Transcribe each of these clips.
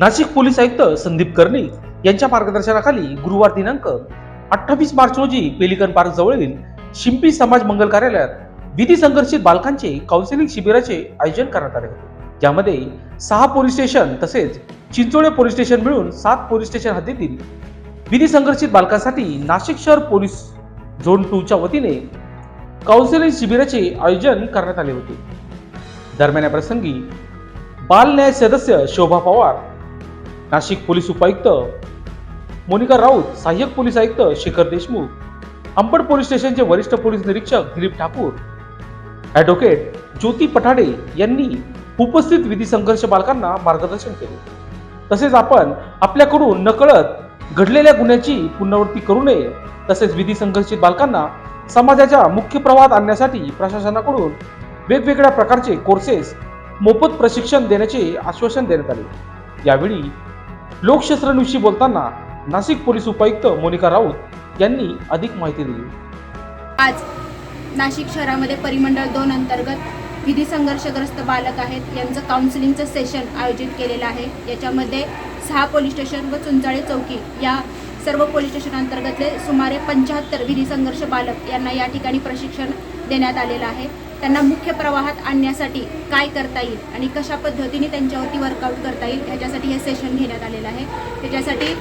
Nashik police आयुक्त संदीप कर्णिक यांच्या मार्गदर्शनाखाली गुरुवार दिनांक अठ्ठावीस मार्च रोजी पेलिकन पार्क जवळील शिंपी समाज मंगल कार्यालयात विधी संघर्षित बालकांचे काउन्सिलिंग शिबिराचे आयोजन करण्यात आले होते. ज्यामध्ये सहा पोलीस स्टेशन तसेच चिंचोळे पोलीस स्टेशन मिळून सात पोलीस स्टेशन हद्दीतील विधी संघर्षित बालकांसाठी नाशिक शहर पोलीस झोन टूच्या वतीने काउन्सिलिंग शिबिराचे आयोजन करण्यात आले होते. दरम्यान या प्रसंगी बाल न्याय सदस्य शोभा पवार नाशिक पोलीस उपायुक्त मोनिका राऊत सहाय्यक पोलीस आयुक्त शेखर देशमुख अंबड पोलीस स्टेशनचे वरिष्ठ पोलीस निरीक्षक दिलीप ठाकूर ॲडव्होकेट ज्योती पठाडे यांनी उपस्थित विधी संघर्ष बालकांना मार्गदर्शन केले. तसेच आपण आपल्याकडून नकळत घडलेल्या गुन्ह्याची पुनरावृत्ती करू नये तसेच विधी संघर्षित बालकांना समाजाच्या मुख्य प्रवाहात आणण्यासाठी प्रशासनाकडून वेगवेगळ्या प्रकारचे कोर्सेस मोफत प्रशिक्षण देण्याचे आश्वासन देण्यात आले. यावेळी लोकशस्त्रांविषयी बोलताना नाशिक पोलीस उपायुक्त मोनिका राऊत यांनी अधिक माहिती दिली. आज नाशिक शहरामध्ये परिमंडळ दोन अंतर्गत विधी संघर्षग्रस्त बालक आहेत. यांचं काउन्सिलिंगचं सेशन आयोजित केलेलं आहे. याच्यामध्ये सहा पोलीस स्टेशन व चुंचाळे चौकी या सर्व पोलीस स्टेशन अंतर्गतले सुमारे पंच्याहत्तर विधी संघर्ष बालक यांना या ठिकाणी प्रशिक्षण देण्यात आलेलं आहे. त्यांना मुख्य प्रवाहात आणण्यासाठी काय करता येईल आणि कशा पद्धतीने त्यांच्यावरती वर्कआउट करता येईल ह्याच्यासाठी हे सेशन घेण्यात आलेलं आहे. त्याच्यासाठी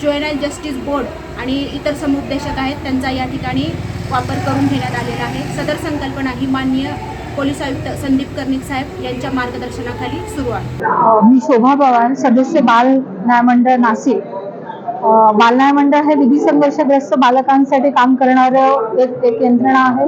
ज्युएनाईल जस्टिस बोर्ड आणि इतर समुपदेशक आहेत त्यांचा या ठिकाणी वापर करून घेण्यात आलेला आहे. सदर संकल्पना ही माननीय पोलीस आयुक्त संदीप कर्णिक साहेब यांच्या मार्गदर्शनाखाली सुरू आहे. मी शोभा पवार सदस्य बाल न्यायमंडळ नाशिक. बालनाय मंडळ हे विधी संघर्षग्रस्त बालकांसाठी काम करणारं एक एक यंत्रणा आहे.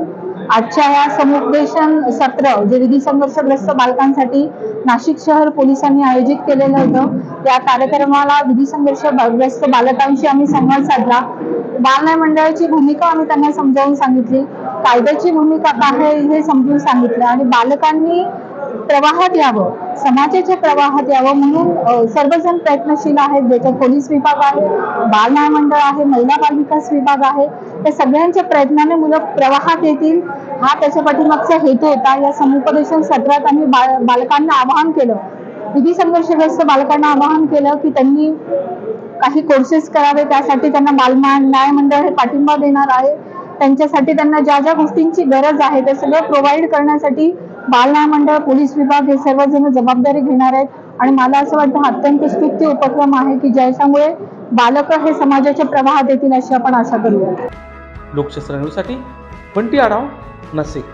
आजच्या या समुपदेशन सत्र जे विधी संघर्षग्रस्त बालकांसाठी नाशिक शहर पोलिसांनी आयोजित केलेलं होतं त्या कार्यक्रमाला विधी संघर्षग्रस्त बालकांशी आम्ही संवाद साधला. बालनाय मंडळाची भूमिका आम्ही त्यांना समजावून सांगितली. कायद्याची भूमिका काय आहे हे समजून सांगितलं आणि बालकांनी प्रवाहात यावं समाजाच्या प्रवाहात यावं म्हणून सर्वजण प्रयत्नशील आहेत. ज्याच्यात पोलीस विभाग आहे बाल न्याय मंडळ आहे महिला बाल विकास विभाग आहे. त्या सगळ्यांच्या प्रयत्नाने मुलं प्रवाहात येतील हा त्याच्या पाठीमागचा हेतू होता. या समुपदेशन सत्रात आम्ही बाल बालकांना आवाहन केलं. विधी संघर्षग्रस्त बालकांना आवाहन केलं की त्यांनी काही कोर्सेस करावे. त्यासाठी त्यांना बालमा न्याय मंडळ हे पाठिंबा देणार आहे. त्यांच्यासाठी त्यांना ज्या ज्या गोष्टींची गरज आहे ते सगळं प्रोव्हाइड करण्यासाठी बाल पोलीस विभाग हे सर्वजण जबाबदारी घेणार आहेत. आणि मला असं वाटतं अत्यंत स्तुत्य उपक्रम आहे की ज्याच्यामुळे बालक हे समाजाच्या प्रवाहात येतील अशी आपण आशा करूया. लोकशास्त्र न्यूजसाठी बंटी आढाव नाशिक.